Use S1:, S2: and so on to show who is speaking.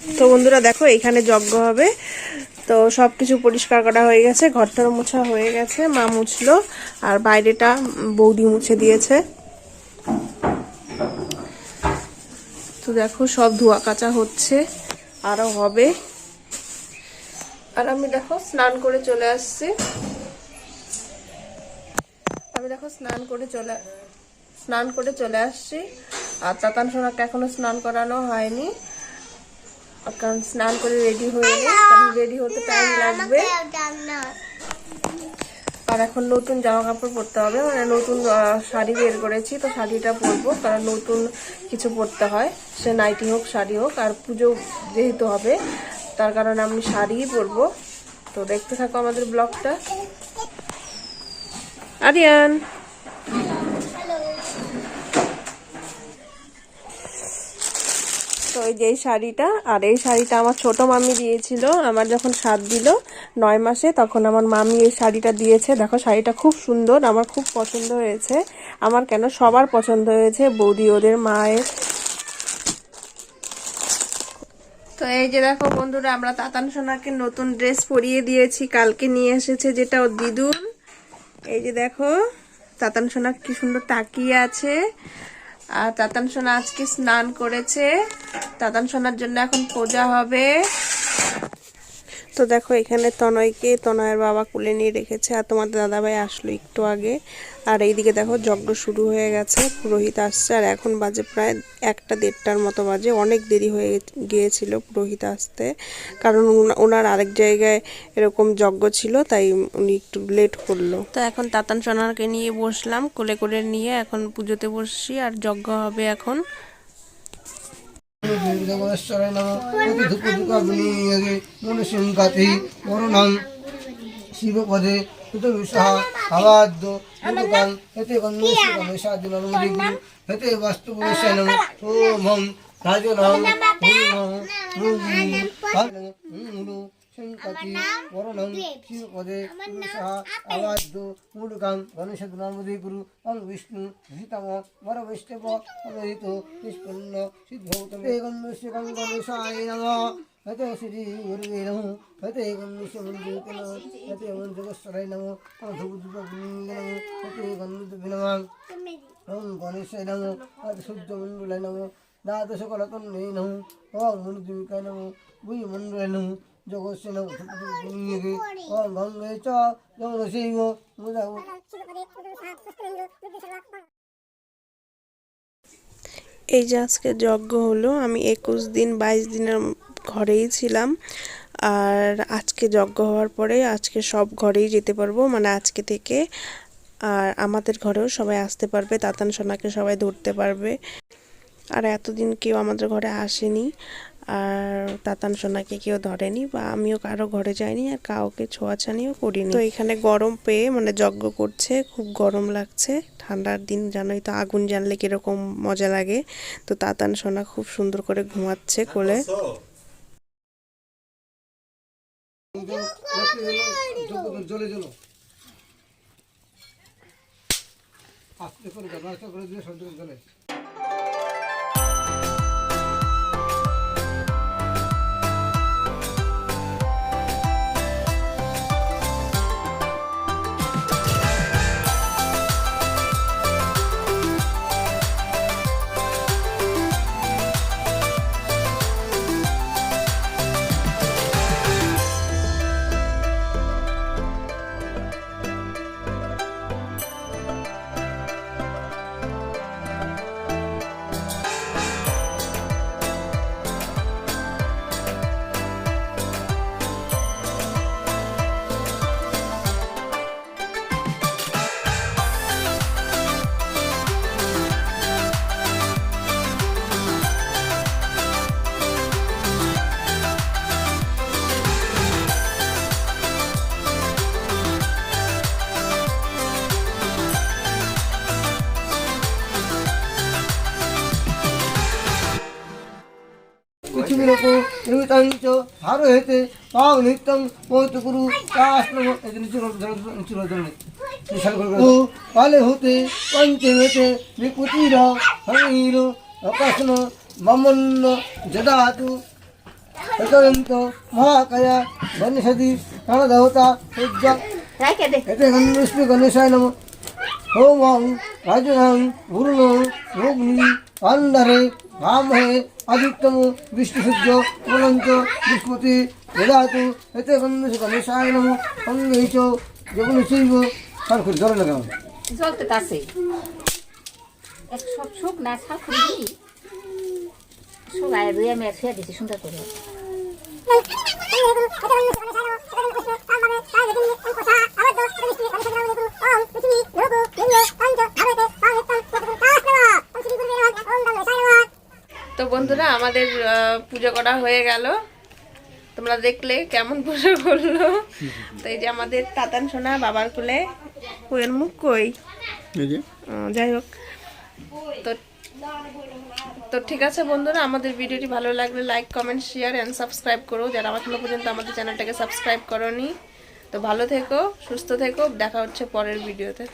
S1: তো বন্ধুরা দেখো, এখানে যজ্ঞ হবে। তো সব কিছু পরিষ্কার করা হয়ে গেছে ঘরটার মোছা হয়ে গেছে, মা মুছলো, আর বাইরেটা বৌদি মুছে দিয়েছে। তো দেখো, সব ধোয়া কাচা হচ্ছে, আরও হবে। আর আমি দেখো, স্নান করে চলে আসছি। আমি দেখো, স্নান করে চলে, স্নান করে চলে আসছি। আর চাতান সোনাকে এখনও স্নান করানো হয়নি। কারণ স্নান করে রেডি হয়ে কারণ রেডি হতে টাইম লাগবে। আর এখন নতুন জামা কাপড় পরতে হবে মানে নতুন শাড়ি বের করেছি তো শাড়িটা পরবো কারণ নতুন কিছু পরতে হয়। সে নাইটি হোক শাড়ি হোক আর পুজো যেহেতু হবে তার কারণে আমি শাড়িই পরবো। তো দেখতে থাকো আমাদের ব্লগটা। আরিয়ান! এই যে শাড়িটা, আর এই শাড়িটা আমার ছোট মামি দিয়েছিল, আমার যখন সাত দিল, নয় মাসে, তখন আমার মামি এই শাড়িটা দিয়েছে। দেখো, শাড়িটা খুব সুন্দর, আমার খুব পছন্দ হয়েছে। আমার কেন সবার পছন্দ হয়েছে, বৌদি ওদের মায়ের। তো এই যে দেখো বন্ধুরা, আমরা তাতান সোনাকে নতুন ড্রেস পরিয়ে দিয়েছি, কালকে নিয়ে এসেছে যেটা ওর দিদুন। এই যে দেখো, তাতান সোনা কি সুন্দর তাকিয়ে আছে। আর তাতান সোনা আজকে স্নান করেছে। তাতান সোনার জন্য এখন পূজা হবে। তো দেখো, এখানে তনয়কে তনয়ের বাবা কুলে নিয়ে রেখেছে আর তোমাদের দাদাভাই আসলো একটু আগে। আর এইদিকে দেখো, যজ্ঞ শুরু হয়ে গেছে, পুরোহিত আসছে। আর এখন বাজে প্রায় একটা দেড়টার মতো বাজে। অনেক দেরি হয়ে গিয়েছিল পুরোহিত আসতে, কারণ ওনার আরেক জায়গায় এরকম যজ্ঞ ছিল, তাই উনি একটু লেট করল। তো এখন তাতান সোনাকে নিয়ে বসলাম, কোলে করে নিয়ে এখন পুজোতে বসছি, আর যজ্ঞ হবে এখন।
S2: দেবশ্বরায় নম অতি ধূপ ধূপাগ্নিয়োগে মনুষ্যঙ্কাতি বরণং শিবপদে হুতবিষাহ আবাদ্য দুদকাং হেতে গন্ধস্য গণেশাদিনমুদিগ্নি হেতে বাস্তুপুরুষায় নম ওমং রাজনং হুম রুগি হুলু শঙ্কতি বরণং শিবপদে পুরুষাহ আবাদ্য মূলকাং গণেশাদিনমুদি গুরু অং বিষ্ণু হিতম বর বৈষ্ণব অমৃত নিষ্পন্ন সিদ্ধৌতম গন্ধস্য গণেশায় নমঃ। হতে শ্রী গুরুবে নমঃ। হতে গন্ধস্য মন্দিরকে নমঃ। হতে মন্ত্রগস্বরায় নমঃ। ধূপদীপগুলিঙ্গে নমঃ। হতে গন্ধ বিনমাং ওম গণেশায় নমঃ। হতে সূর্যমণ্ডলায় নমঃ। দ্বাদশ কলকন্যে নমঃ। ওম চ যমনশৈব
S1: এই যে আজকে যজ্ঞ হলো আমি একুশ দিন বাইশ দিনের ঘরেই ছিলাম। আর আজকে যজ্ঞ হওয়ার পরে আজকে সব ঘরেই যেতে পারব মানে আজকে থেকে। আর আমাদের ঘরেও সবাই আসতে পারবে তাতান সোনাকে সবাই ধরতে পারবে। আর এতদিন কেউ আমাদের ঘরে আসেনি। আর তাতান সোনাকে কেউ ধরেনি বা আমিও কারও ঘরে যাইনি আর কাউকে ছোঁয়াছানিও করিনি। তো এখানে গরম পেয়ে মানে যজ্ঞ করছে, খুব গরম লাগছে। ঠান্ডার দিন জানোই তো আগুন জানলে কীরকম মজা লাগে। তো তাতান সোনা খুব সুন্দর করে ঘুমাচ্ছে কোলে।
S2: করে করে দিয়ে হেতে পাও নিত্যং মহত গুরু কাশ্রম এই নিচু নিচু জলে ও কালে হতে পঞ্চমেতে বিকুতির হরির অকাশন মমন্ন যদাতু এতন্ত মহাকায়া গণেশাদি প্রাণদেবতা
S3: দে।
S2: এতে গণেশমি গণেশায় নম। হোমং রাজনং ভূর্ণ ভগ্নি অন্ধরে ভামহে আদিত্যম বিষ্ণুসূর্য বলঞ্চ বৃহস্পতি বেদাতু এতে গণেশ গণেশায় নম সঙ্গে চ জগনীশৈব সার করে ধরে লাগাম
S3: জলতে তাছে এক সব শুক না শাক করে দিই সবাই রুই আমি শুয়ে দিচ্ছি সুন্দর করে।
S1: তো বন্ধুরা আমাদের পুজো করা হয়ে গেল। তোমরা দেখলে কেমন পুজো করল। তো এই যে আমাদের তাতান সোনা বাবার কোলে। কোয়ের মুখ কই? যাই হোক। তো তো ঠিক আছে বন্ধুরা আমাদের ভিডিওটি ভালো লাগলে like comment share and subscribe করো। যারা আমার এখনও পর্যন্ত আমাদের চ্যানেলটাকে সাবস্ক্রাইব করোনি তো ভালো থেকো সুস্থ থেকো। দেখা হচ্ছে পরের ভিডিওতে।